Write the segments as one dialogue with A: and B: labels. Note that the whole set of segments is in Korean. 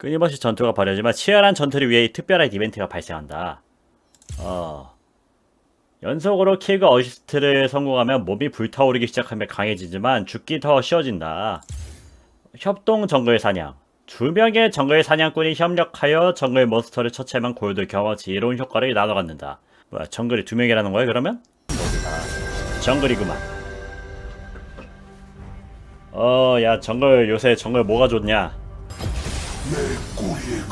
A: 끊임없이 전투가 벌어지만 치열한 전투를 위해 특별한 이벤트가 발생한다. 어. 연속으로 킬과 어시스트를 성공하면 몸이 불타오르기 시작하며 강해지지만 죽기 더 쉬워진다. 협동 정글 사냥. 두 명의 정글 사냥꾼이 협력하여 정글 몬스터를 처치하면 골드 경험치 이로운 효과를 나눠 갖는다. 뭐야, 정글이 두 명이라는 거야, 그러면? 아, 정글이구만. 어, 야, 정글, 요새 정글 뭐가 좋냐?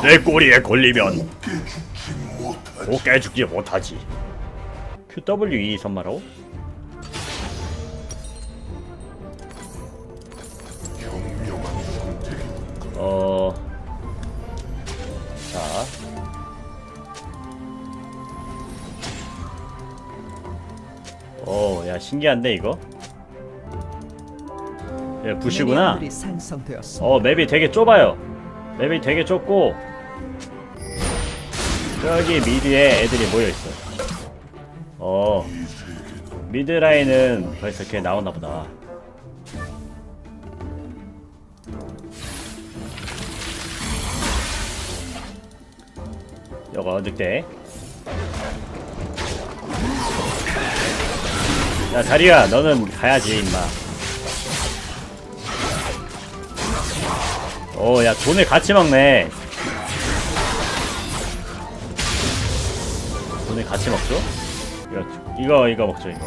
A: 내 꼬리에 걸리면 못 죽지 못하지. QWE 선마로? 어. 자. 오, 야, 신기한데, 이거? 야, 부시구나. 어 맵이 되게 좁아요 맵이 되게 좁고 저기 미드에 애들이 모여있어. 어 미드 라인은 벌써 걔 나오나 보다. 요거 늑대. 야 다리야 너는 가야지 임마 오, 야, 돈을 같이 먹네. 돈을 같이 먹죠? 이거, 이거, 이거 먹죠, 이거.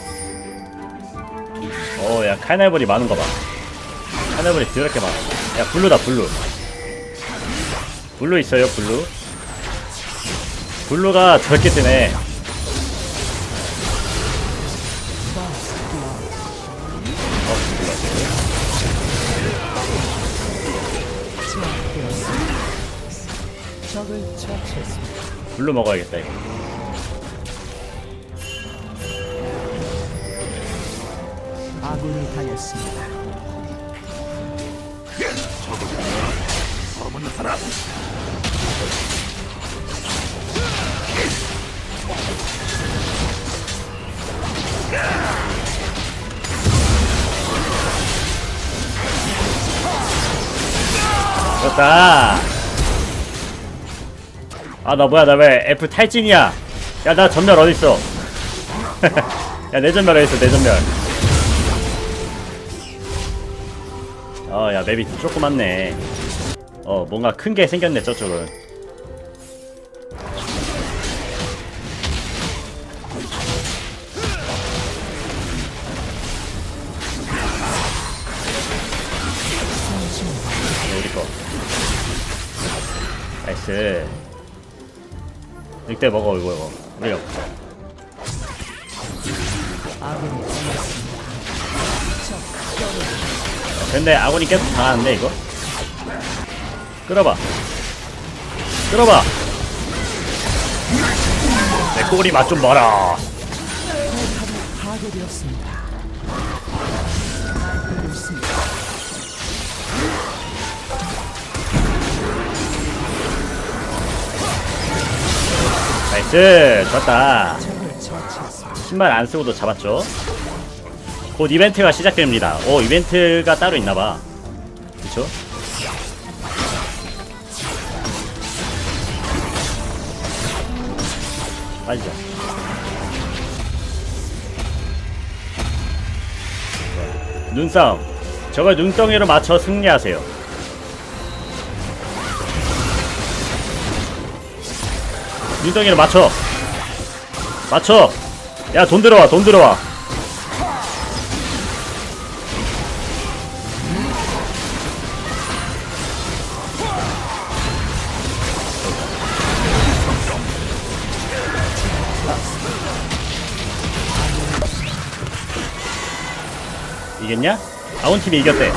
A: 오, 야, 카네블이 많은 거 봐. 카네블이 더럽게 많아. 야, 블루다, 블루. 블루 있어요, 블루. 블루가 저렇게 뜨네.
B: 적을 처치했습니다.
A: 블루 먹어야겠다, 이거.
B: 아군이 당했습니다.
A: 됐다. 아, 나 뭐야, 나 왜 F 탈진이야? 야, 나 전멸 어딨어? 야, 내 전멸 어딨어, 내 전멸. 어, 야, 맵이 조그맣네. 어, 뭔가 큰 게 생겼네, 저쪽은. 네, 우리 거. 나이스. 늑대 먹어, 이거, 이거. 우리
B: 당했습니다.
A: 근데 아군이 계속 당하는데, 이거? 끌어봐. 끌어봐. 내 꼬리 맛 좀 봐라. 나이스. 좋았다.
B: 적을 처치했습니다.
A: 신발 안 쓰고도 잡았죠. 곧 이벤트가 시작됩니다. 오, 이벤트가 따로 있나봐. 그쵸? 빠지자. 눈싸움. 저걸 눈덩이로 맞춰 승리하세요. 눈덩이로 맞춰. 맞춰. 야, 돈 들어와, 돈 들어와. 이겼냐? 아웃팀이 이겼대.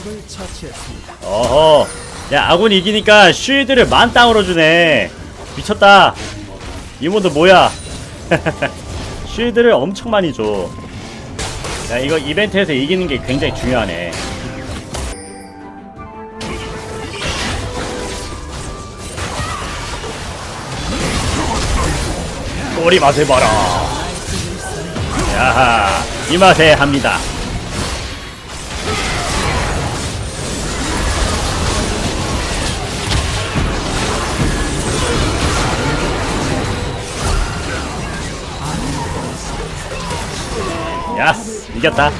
B: 적을 처치했습니다.
A: 어허. 야, 아군 이기니까 쉴드를 만 땅으로 주네. 미쳤다. 이 모드 뭐야? 쉴드를 엄청 많이 줘. 야, 이거 이벤트에서 이기는 게 굉장히 중요하네. 꼬리 맛을 봐라. 야하, 이 맛에 합니다. 이겼다.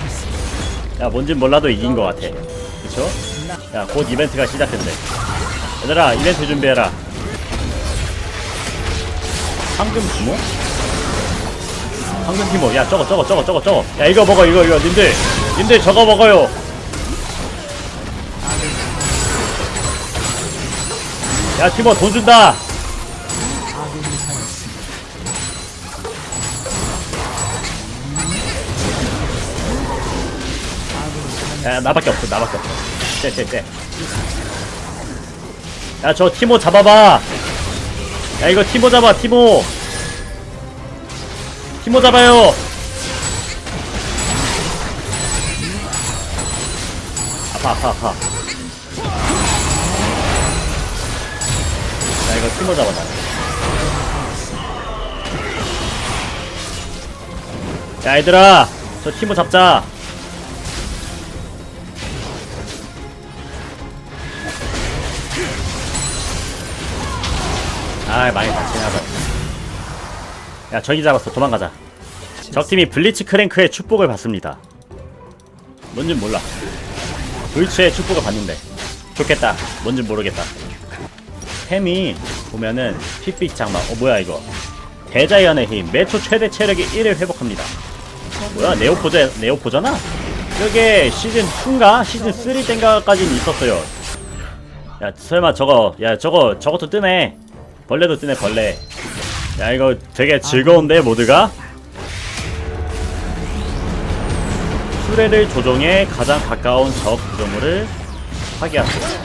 A: 야 뭔진 몰라도 이긴 것 같아. 그쵸? 야곧 이벤트가 시작된대. 얘들아 이벤트 준비해라. 황금 티모? 황금 티모. 야 저거 저거 저거 저거 저거. 야 이거 먹어 이거 이거. 님들. 님들 저거 먹어요. 야 티모 돈 준다 야, 나밖에 없어, 나밖에 없어. 쎄, 쎄, 쎄. 야, 저 티모 잡아봐. 야, 이거 티모 잡아, 티모. 티모 잡아요. 아파, 아파, 아파. 야, 이거 티모 잡아, 나. 야, 얘들아. 저 티모 잡자. 아 망했다 지나가 야 저기 잡았어. 도망가자. 적팀이 블리츠 크랭크의 축복을 받습니다. 뭔진 몰라. 불츠의 축복을 받는데. 좋겠다. 뭔진 모르겠다. 햄이 보면은 핏빛 장막. 어 뭐야 이거. 대자연의 힘. 매초 최대 체력이 1을 회복합니다. 뭐야 네오포자 네오포잖아? 저게 시즌 2인가? 시즌 3 땐가까지는 있었어요. 야 설마 저거 야 저거 저것도 뜨네 벌레도 뜨네 벌레. 야 이거 되게 즐거운데 모두가? 수레를 조종해 가장 가까운 적 구조물을 파괴하세요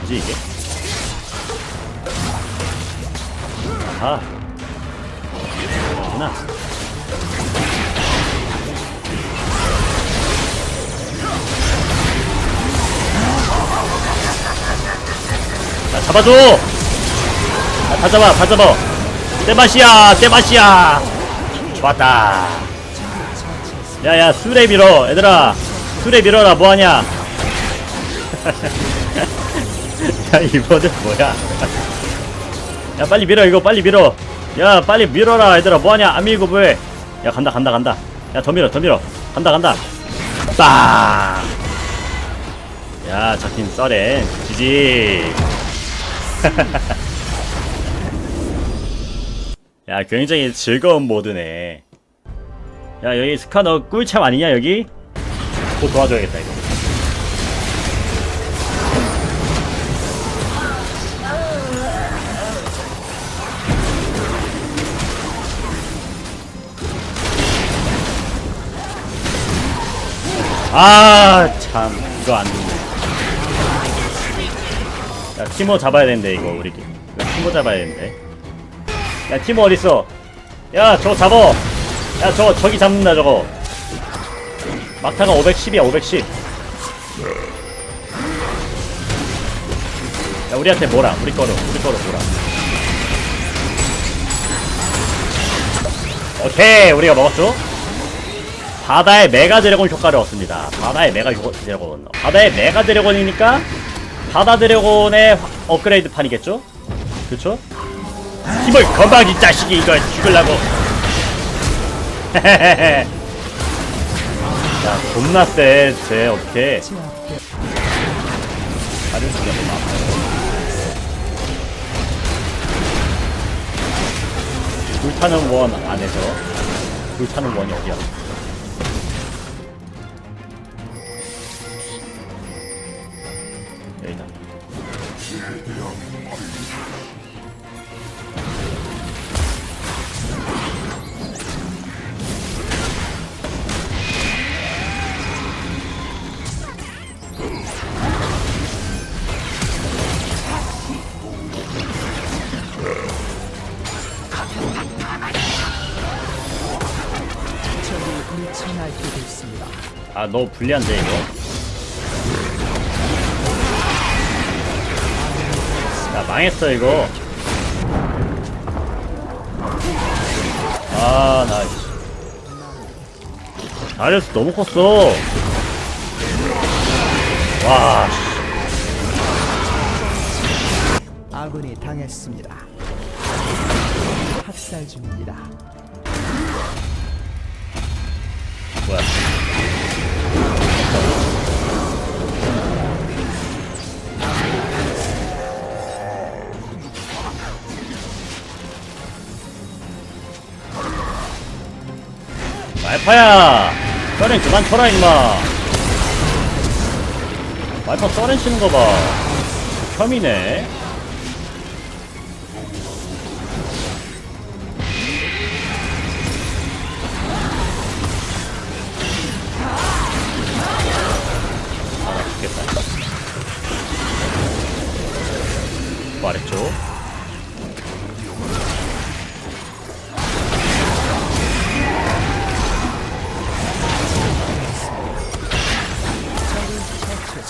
A: 뭐지 이게? 아하. 그렇구나. 자 잡아줘 아, 다 잡아, 다 잡아. 내 맛이야. 좋았다. 야, 야, 수레 밀어, 얘들아. 수레 밀어라, 뭐하냐. 야, 이번엔 뭐야. 야, 빨리 밀어, 이거 빨리 밀어. 야, 빨리 밀어라, 얘들아. 뭐하냐, 안 밀고 뭐해. 야, 간다, 간다, 간다. 야, 더 밀어, 더 밀어. 간다, 간다. 빵! 야, 잡힌 썰엔 지지. 야 굉장히 즐거운 모드네. 야 여기 스카 너 꿀참 아니냐 여기? 곧 도와줘야겠다 이거. 아 참 이거 안 좋네. 야 티모 잡아야 되는데 이거 우리 이거 티모 잡아야 되는데 야 티모 어딨어? 야 저거 잡어. 야 저거 저기 잡는다 저거. 막타가 510이야 510 야 우리한테 뭐라? 우리 거로 우리 거로 뭐라? 오케이 우리가 먹었죠? 바다의 메가 드래곤 효과를 얻습니다. 바다의 메가 효- 드래곤. 바다의 메가 드래곤이니까 바다 드래곤의 화- 업그레이드 판이겠죠? 그쵸? 힘을 건방 이 자식이 이거 죽을라고. 야 겁나 쎄쟤
B: 제압되
A: 다른 수가 너무 불타는 원 안에서 불타는 원이 어디야
B: 미쳐 날뛰고 있습니다.
A: 아 너무 불리한데 이거 야 망했어 이거 아나 다리우스 너무 컸어 와 씨.
B: 아군이 당했습니다. 학살 중입니다.
A: 말파야! 서렌 그만 쳐라 임마. 말파 서렌 치는 거봐. 혐이네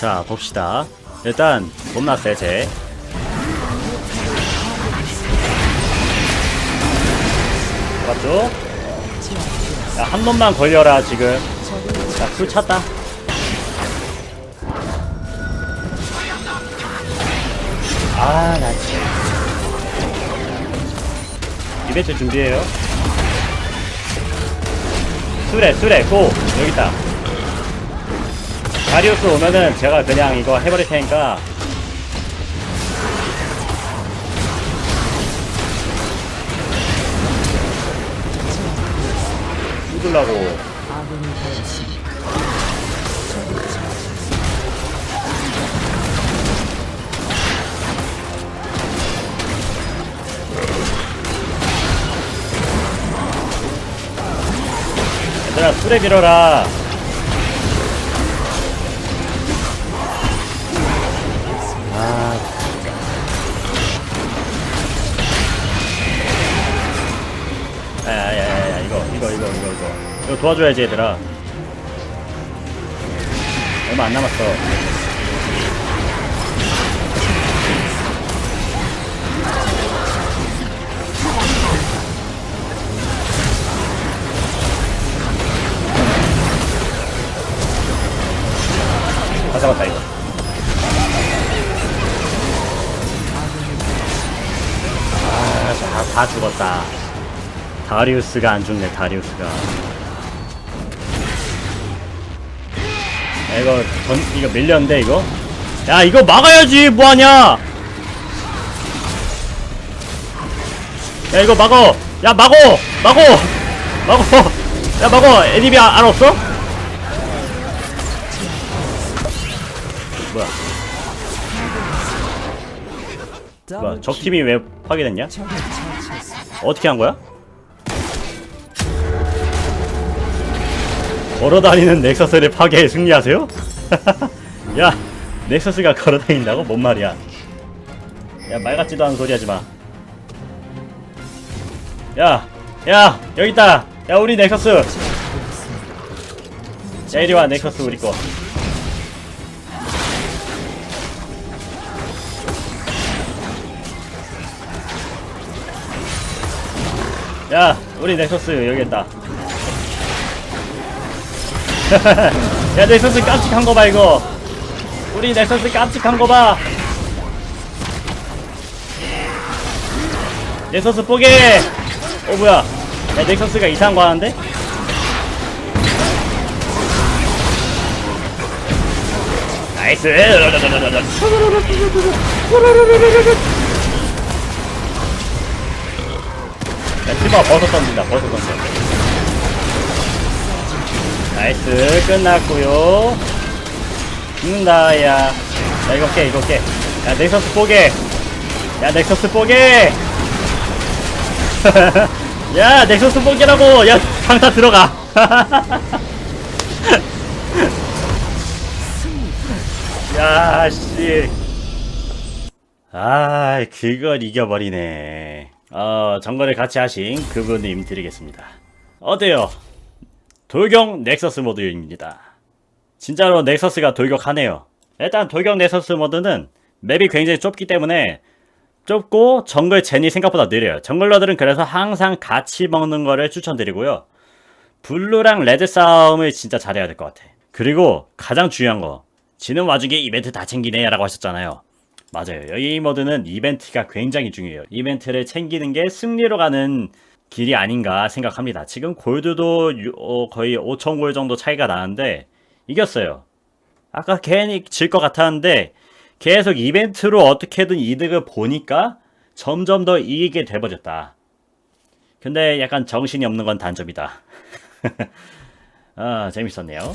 A: 자 봅시다. 일단 못 났어요 쟤 맞죠? 야한 놈만 걸려라 지금. 자풀 찼다. 아나 이벤트 준비해요. 수레 수레 고! 여기 있다 다리우스 오면은 제가 그냥 이거 해버릴 테니까
B: 당했습니다.
A: 얘들아 수레 밀어라 이거 도와줘야지 얘들아. 얼마 안 남았어. 다 잡았다 이거. 아다 다 죽었다. 다리우스가 안 죽네 다리우스가 야, 이거 전 이거 밀렸는데 이거? 야 이거 막아야지! 뭐하냐! 야 이거 막어! 야 막어! 막어! 막어! 야 막어! 애니비 아- 알 없어? 뭐야? 뭐야 적 팀이 왜 파괴됐냐? 어떻게 한 거야? 걸어다니는 넥서스를 파괴해 승리하세요? 야, 넥서스가 걸어다닌다고? 뭔 말이야? 야, 말 같지도 않은 소리 하지 마. 야, 야, 여기 있다. 야, 우리 넥서스. 야, 이리 와, 넥서스 우리 거. 야, 우리 넥서스 여기 있다. 야, 넥서스 깜찍한 거 봐, 이거. 우리 넥서스 깜찍한 거 봐. 넥서스 뽀개! 어, 뭐야. 야, 넥서스가 이상한 거 하는데? 나이스! 야, 티바 버섯 던진다, 버섯 던져. 나이스, 끝났고요 죽는다, 야. 야, 이거 깨, 이거 깨. 야, 넥서스 뽀개. 야, 넥서스 뽀개! 야, 넥서스 뽀개라고! 야, 강타 들어가! 야, 씨. 아, 그걸 이겨버리네. 어, 정거를 같이 하신 그분님 드리겠습니다. 어때요? 돌격 넥서스 모드입니다. 진짜로 넥서스가 돌격하네요. 일단 돌격 넥서스 모드는 맵이 굉장히 좁기 때문에 좁고 정글 젠이 생각보다 느려요. 정글러들은 그래서 항상 같이 먹는 거를 추천드리고요. 블루랑 레드 싸움을 진짜 잘해야 될 것 같아. 그리고 가장 중요한 거. 지는 와중에 이벤트 다 챙기네 라고 하셨잖아요. 맞아요. 여기 모드는 이벤트가 굉장히 중요해요. 이벤트를 챙기는 게 승리로 가는 길이 아닌가 생각합니다. 지금 골드도 유- 어, 거의 5천 골 정도 차이가 나는데 이겼어요. 아까 괜히 질 것 같았는데 계속 이벤트로 어떻게든 이득을 보니까 점점 더 이기게 돼버렸다. 근데 약간 정신이 없는 건 단점이다. 아, 재밌었네요.